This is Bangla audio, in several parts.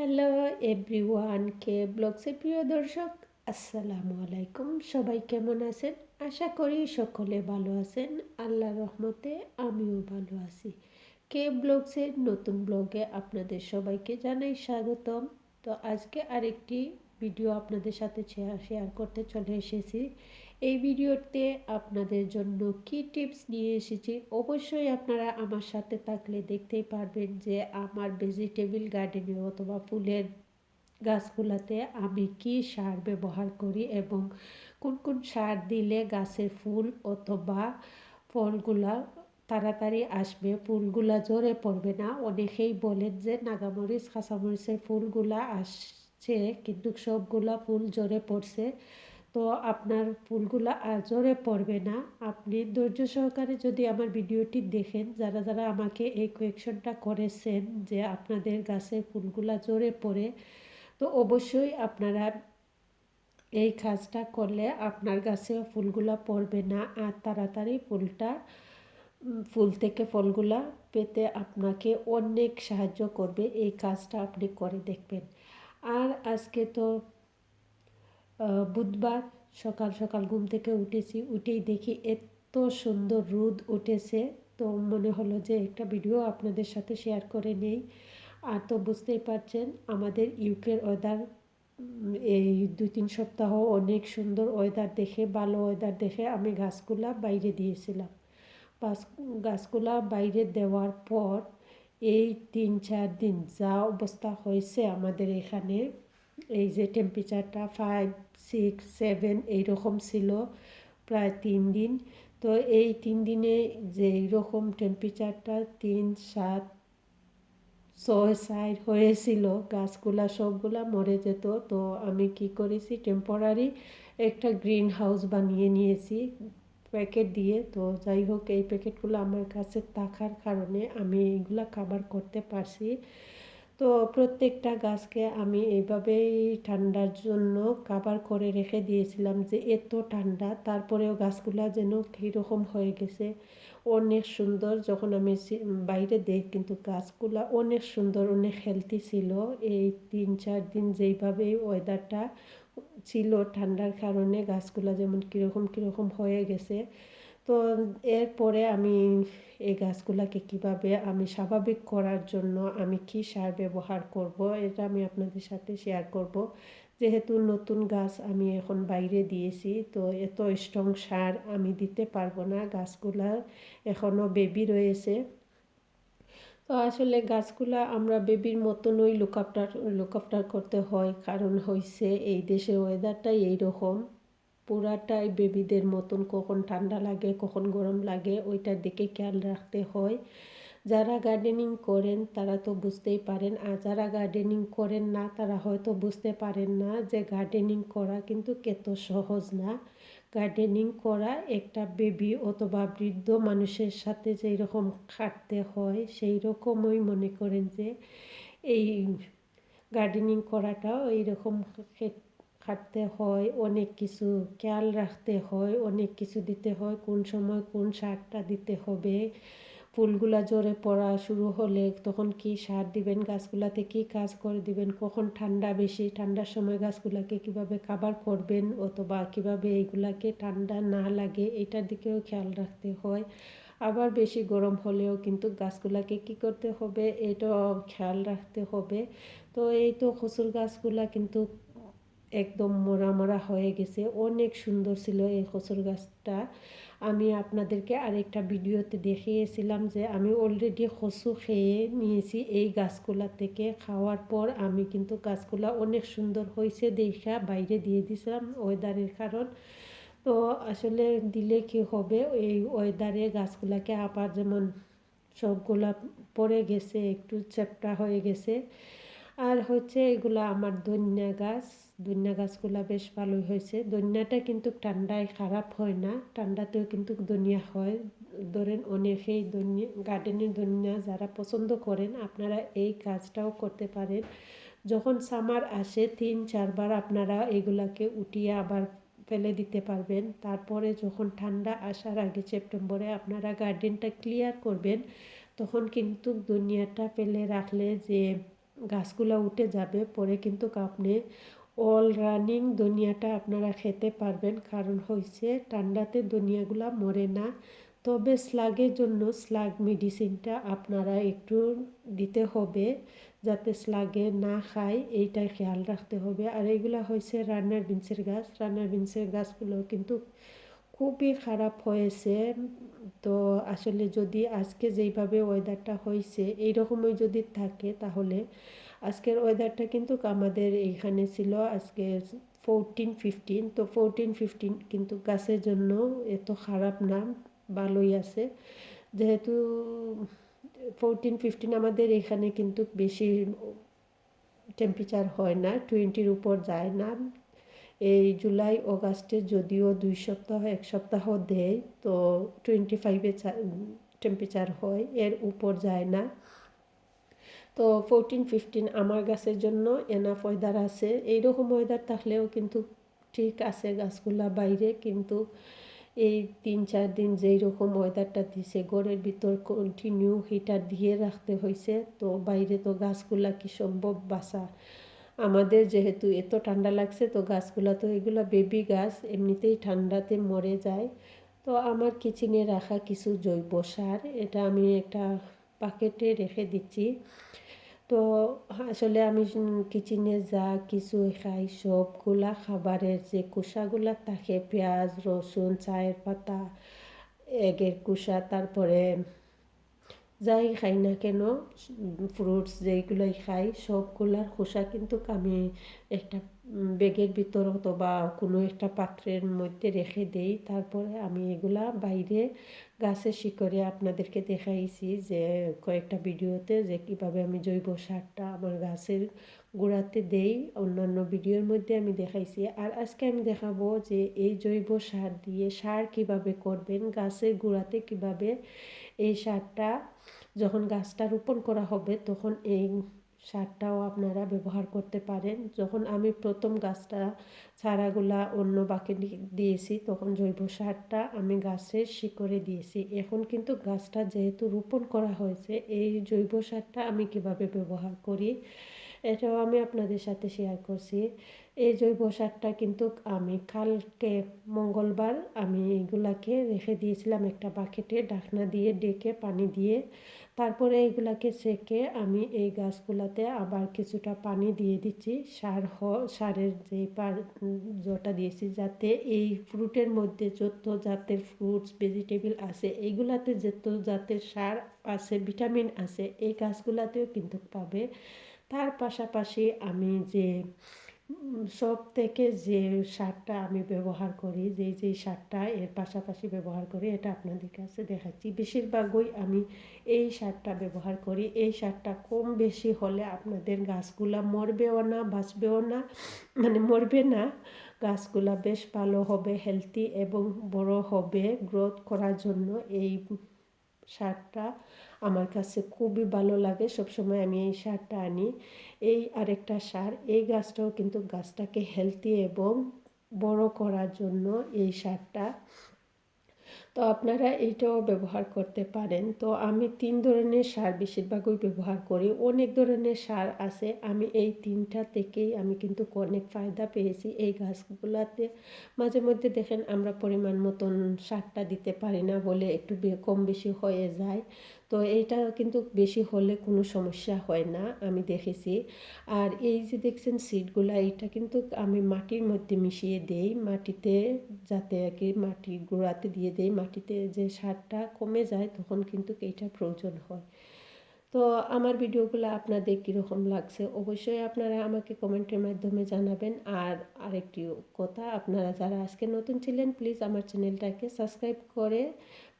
হ্যালো এভরিওয়ান কে ব্লগসের প্রিয় দর্শক? আসসালামু আলাইকুম। সবাই কেমন আছেন? আশা করি সকলে ভালো আছেন। আল্লাহ রহমতে আমিও ভালো আছি। কে ব্লগসের নতুন ব্লগে আপনাদের সবাইকে জানাই স্বাগতম। তো আজকে আরেকটি ভিডিও আপনাদের সাথে শেয়ার শেয়ার করতে চলে এসেছি। এই ভিডিওতে আপনাদের জন্য কি টিপস নিয়ে এসেছি? অবশ্যই আপনারা আমার সাথে থাকলে দেখতেই পারবেন যে আমার ভেজিটেবিল গার্ডেনে অথবা ফুলের গাছগুলাতে আমি কি সার ব্যবহার করি এবং কোন কোন সার দিলে গাছের ফুল অথবা ফলগুলা তাড়াতাড়ি আসবে, ফুলগুলা জোরে পড়বে না? অনেকেই বলেন যে নাগামরিচ, কাঁচামরিচের ফুলগুলা আসছে কিন্তু সবগুলা ফুল জোরে পড়ছে। তো আপনার ফুলগুলো জোরে পড়বে না। আপনি ধৈর্য সহকারে যদি আমার ভিডিওটি দেখেন, যারা যারা আমাকে এই কোয়েকশনটা করেছেন যে আপনাদের গাছের ফুলগুলো জোরে পড়ে, তো অবশ্যই আপনারা এই কাজটা করলে আপনার গাছে ফুলগুলা পড়বে না আর তাড়াতাড়ি ফুলটা ফুল থেকে ফলগুলা পেতে আপনাকে অনেক সাহায্য করবে। এই কাজটা আপনি করে দেখবেন। আর আজকে তো বুধবার সকাল সকাল ঘুম থেকে উঠেছি, উঠেই দেখি এত সুন্দর রোদ উঠেছে। তো মনে হলো যে একটা ভিডিও আপনাদের সাথে শেয়ার করে নেই। আর তো বুঝতেই পারছেন, আমাদের ইউকের ওয়েদার এই দুই তিন সপ্তাহ অনেক সুন্দর ওয়েদার দেখে, ভালো ওয়েদার দেখে আমি গাছগুলা বাইরে দিয়েছিলাম। গাছগুলা বাইরে দেওয়ার পর এই তিন চার দিন যা অবস্থা হয়েছে আমাদের এখানে এই যে টেম্পারেচারটা ফাইভ সিক্স সেভেন এইরকম ছিল প্রায় তিন দিন। তো এই তিন দিনে যে এইরকম টেম্পারেচারটা তিন, সাত, ছয় সাইড হয়েছিল, গাছগুলা সবগুলা মরে যেত। তো আমি কি করেছি টেম্পোরারি একটা গ্রিন হাউস বানিয়ে নিয়েছি প্যাকেট দিয়ে। তো যাই হোক, এই প্যাকেটগুলো আমার কাছে থাকার কারণে আমি এইগুলা কাভার করতে পারছি। তো প্রত্যেকটা গাছকে আমি এইভাবেই ঠান্ডার জন্য কাবার করে রেখে দিয়েছিলাম যে এত ঠান্ডা, তারপরেও গাছগুলা যেন কীরকম হয়ে গেছে। অনেক সুন্দর যখন আমি বাইরে দেখ কিন্তু গাছগুলা অনেক সুন্দর, অনেক হেলদি ছিল। এই তিন, চার দিন যেইভাবে ওয়েদারটা ছিল ঠান্ডার কারণে গাছগুলা যেমন কীরকম কীরকম হয়ে গেছে। তো এরপরে আমি এই গাছগুলাকে কীভাবে আমি স্বাভাবিক করার জন্য আমি কি সার ব্যবহার করব, এটা আমি আপনাদের সাথে শেয়ার করব। যেহেতু নতুন গাছ আমি এখন বাইরে দিয়েছি, তো এত স্ট্রং সার আমি দিতে পারব না। গাছগুলা এখনও বেবি রয়েছে। তো আসলে গাছগুলা আমরা বেবির মতনই লুক আফটার লুক করতে হয়, কারণ হয়েছে এই দেশের ওয়েদারটাই এইরকম। পুরাটাই বেবিদের মতন কখন ঠান্ডা লাগে, কখন গরম লাগে, ওইটার দিকে খেয়াল রাখতে হয়। যারা গার্ডেনিং করেন তারা তো বুঝতেই পারেন, আর যারা গার্ডেনিং করেন না তারা হয়তো বুঝতে পারেন না যে গার্ডেনিং করা কিন্তু কত সহজ না। গার্ডেনিং করা একটা বেবি অথবা বৃদ্ধ মানুষের সাথে যেই রকম খাটতে হয় সেই রকমই মনে করেন যে এই গার্ডেনিং করাটাও এইরকম খাটতে হয়, অনেক কিছু খেয়াল রাখতে হয়, অনেক কিছু দিতে হয়, কোন সময় কোন সারটা দিতে হবে। ফুলগুলা জোরে পড়া শুরু হলে তখন কি সার দিবেন, গাছগুলাতে কি কাজ করে দিবেন, কখন ঠান্ডা বেশি, ঠান্ডার সময় গাছগুলাকে কীভাবে কাবার করবেন অথবা কীভাবে এইগুলাকে ঠান্ডা না লাগে, এটার দিকেও খেয়াল রাখতে হয়। আবার বেশি গরম হলেও কিন্তু গাছগুলাকে কি করতে হবে, এটাও খেয়াল রাখতে হবে। তো এই তো খসুর গাছগুলা কিন্তু একদম মরা মরা হয়ে গেছে। অনেক সুন্দর ছিল এই কচুর গাছটা। আমি আপনাদেরকে আরেকটা ভিডিওতে দেখিয়েছিলাম যে আমি অলরেডি কচু খেয়ে নিয়েছি এই গাছগুলা থেকে। খাওয়ার পর আমি কিন্তু গাছগুলা অনেক সুন্দর হয়েছে দেখা, বাইরে দিয়ে দিয়েছিলাম ওয়েদারের কারণ। তো আসলে দিলে কি হবে, এই ওয়েদারে গাছগুলাকে আবার যেমন সবগুলা পড়ে গেছে, একটু চ্যাপটা হয়ে গেছে। আর হচ্ছে এগুলো আমার ধনিয়া গাছ। ধনিয়া গাছগুলো বেশ ভালোই হয়েছে। ধনিয়াটা কিন্তু ঠান্ডায় খারাপ হয় না। ঠান্ডাতেও কিন্তু ধনিয়া হয়। ধরেন অনেকেই ধনিয়া গার্ডেনের ধনিয়া যারা পছন্দ করেন, আপনারা এই কাজটাও করতে পারেন। যখন সামার আসে, তিন, চারবার আপনারা এগুলাকে উঠিয়ে আবার ফেলে দিতে পারবেন। তারপরে যখন ঠান্ডা আসার আগে সেপ্টেম্বরে আপনারা গার্ডেনটা ক্লিয়ার করবেন, তখন কিন্তু দুনিয়াটা ফেলে রাখলে যে গাছগুলা উঠে যাবে, পরে কিন্তু আপনি অল রানিং দুনিয়াটা আপনারা খেতে পারবেন। কারণ হয়েছে ঠান্ডাতে দুনিয়াগুলা মরে না। তবে স্লাগের জন্য স্লাগ মেডিসিনটা আপনারা একটু দিতে হবে, যাতে স্লাগে না খায় এইটাই খেয়াল রাখতে হবে। আর এইগুলা হয়েছে রান্নার বিনসের গাছ। রান্নার বিনসের গাছগুলো কিন্তু খুবই খারাপ হয়েছে। তো আসলে যদি আজকে যেইভাবে ওয়েদারটা হয়েছে এইরকমই যদি থাকে তাহলে আজকের ওয়েদারটা কিন্তু আমাদের এইখানে ছিল আজকে ফোরটিন ফিফটিন তো ফোরটিন ফিফটিন কিন্তু গাছের জন্য এত খারাপ না, ভালোই আছে। যেহেতু ফোরটিন ফিফটিন আমাদের এখানে কিন্তু বেশি টেম্পারেচার হয় না টোয়েন্টির উপর যায় না। এই জুলাই, অগাস্টে যদিও দুই সপ্তাহ, এক সপ্তাহ দেয়, তো টোয়েন্টি ফাইভে টেম্পারেচার হয়, এর উপর যায় না। তো ফোরটিন ফিফটিন আমার গাছের জন্য এনাফ ওয়েদার আছে। এইরকম ওয়েদার থাকলেও কিন্তু ঠিক আছে গাছগুলা বাইরে, কিন্তু এই তিন, চার দিন যেই রকম ওয়েদারটা দিছে, ঘরের ভিতর কন্টিনিউ হিটার দিয়ে রাখতে হয়েছে তো বাইরে তো গাছগুলা কি সম্ভব বাসা আমাদের যেহেতু এত ঠান্ডা লাগছে, তো গাছগুলা তো এগুলো বেবি গাছ, এমনিতেই ঠান্ডাতে মরে যায়। তো আমার কিচেনে রাখা কিছু জৈব সার, এটা আমি একটা পাকেটে রেখে দিচ্ছি। তো আসলে আমি কিচেনে যা কিছু খাই, সবগুলা খাবারের যে কুসাগুলা থাকে, পেঁয়াজ, রসুন, চায়ের পাতা, এগের কুসা তারপরে যাই খাই না কেন ফ্রুটস যেইগুলোই খাই সবগুলার খোসা কিন্তু আমি একটা ব্যাগের ভিতর অথবা কোনো একটা পাত্রের মধ্যে রেখে দেই। তারপরে আমি এগুলা বাইরে গাছের শিকড়ে আপনাদেরকে দেখাইছি যে, কয়েকটা ভিডিওতে যে কীভাবে আমি জৈব সারটা আমার গাছের গোড়াতে দেই। অন্যান্য ভিডিওর মধ্যে আমি দেখাইছি। আর আজকে আমি দেখাবো যে এই জৈব সার দিয়ে সার কীভাবে করবেন, গাছের গোড়াতে কীভাবে এই সারটা যখন গাছটা রোপণ করা হবে তখন এই সারটাও আপনারা ব্যবহার করতে পারেন। যখন আমি প্রথম গাছটা, চারাগুলা অন্য বাকি দিয়েছি, তখন জৈব সারটা আমি গাছের শিকড়ে দিয়েছি। এখন কিন্তু গাছটা যেহেতু রোপণ করা হয়েছে, এই জৈব সারটা আমি কীভাবে ব্যবহার করি, এটাও আমি আপনাদের সাথে শেয়ার করছি। এই জৈব সারটা কিন্তু আমি কালকে মঙ্গলবার আমি এইগুলাকে রেখে দিয়েছিলাম একটা বাকেটে ঢাকনা দিয়ে ডেকে পানি দিয়ে তারপরে এইগুলাকে সেকে আমি এই গাছগুলাতে আবার কিছুটা পানি দিয়ে দিচ্ছি। সার হ, সারের যে পার জটা দিয়েছি, যাতে এই ফ্রুটের মধ্যে যত জাতের ফ্রুটস, ভেজিটেবল আছে এইগুলাতে যত জাতের সার আছে, ভিটামিন আছে, এই গাছগুলাতেও কিন্তু পাবে। তার পাশাপাশি আমি যে সব থেকে যে সারটা আমি ব্যবহার করি যেই যেই সারটা এর পাশাপাশি ব্যবহার করি, এটা আপনাদের কাছে দেখাচ্ছি। বেশিরভাগই আমি এই সারটা ব্যবহার করি। এই সারটা কম বেশি হলে আপনাদের গাছগুলা মরবেও না, বাঁচবেও না। মানে মরবে না। গাছগুলা বেশ ভালো হবে হেলদি এবং বড় হবে গ্রোথ করার জন্য এই সারটা আমার কাছে খুবই ভালো লাগে, সবসময় আমি এই শার্টটা আনি। এই আরেকটা সার এই গাছটাও কিন্তু গাছটাকে হেলদি এবং বড় করার জন্য এই সারটা তো আপনারা এইটাও ব্যবহার করতে পারেন। তো আমি তিন ধরনের সার বেশিরভাগই ব্যবহার করি। অনেক ধরনের সার আছে। আমি এই তিনটা থেকেই আমি কিন্তু অনেক ফায়দা পেয়েছি এই গাছগুলোতে। মাঝে মধ্যে দেখেন আমরা পরিমাণ মতন সারটা দিতে পারি না বলে একটু কম বেশি হয়ে যায়। তো এটা কিন্তু বেশি হলে কোনো সমস্যা হয় না, আমি দেখেছি। আর এই যে দেখছেন সিডগুলো এটা কিন্তু আমি মাটির মধ্যে মিশিয়ে দেই, মাটিতে যাতে আর কি গোড়াতে দিয়ে দেই, মাটিতে যে সারটা কমে যায়, তখন কিন্তু এইটা প্রয়োজন হয়। তো আমার ভিডিওগুলো আপনাদের কীরকম লাগছে অবশ্যই আপনারা আমাকে কমেন্টের মাধ্যমে জানাবেন। আর আরেকটি কথা, আপনারা যারা আজকে নতুন ছিলেন প্লিজ আমার চ্যানেলটাকে সাবস্ক্রাইব করে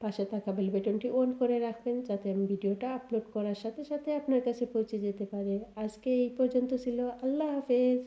পাশে থাকা বেল বেটনটি অন করে রাখবেন, যাতে আমি ভিডিওটা আপলোড করার সাথে সাথে আপনার কাছে পৌঁছে যেতে পারে। আজকে এই পর্যন্ত ছিল, আল্লাহ হাফেজ।